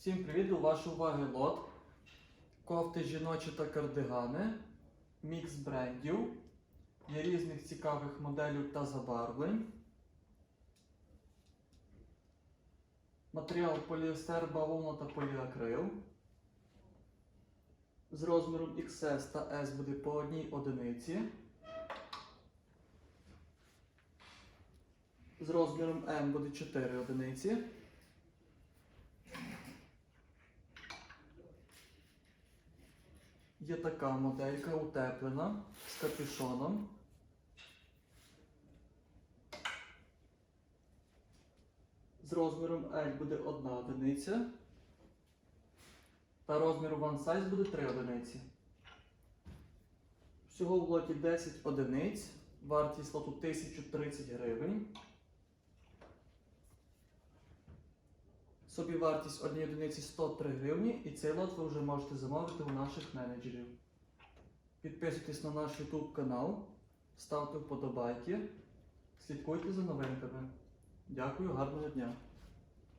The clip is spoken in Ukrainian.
Всім привіт! До вашої уваги лот. Кофти жіночі та кардигани. Мікс брендів. Є різних цікавих моделів та забарвлень. Матеріал поліестер, бавовна та поліакрил. З розміром XS та S буде по одній одиниці. З розміром M буде 4 одиниці. Є така моделька утеплена з капюшоном. З розміром L буде одна одиниця. Та розміру One Size буде 3 одиниці. Всього в лоті 10 одиниць. Вартість лоту 1030 гривень. Собівартість однієї одиниці 103 гривні, і цей лот ви вже можете замовити у наших менеджерів. Підписуйтесь на наш YouTube канал, ставте вподобайки, слідкуйте за новинками. Дякую, гарного дня!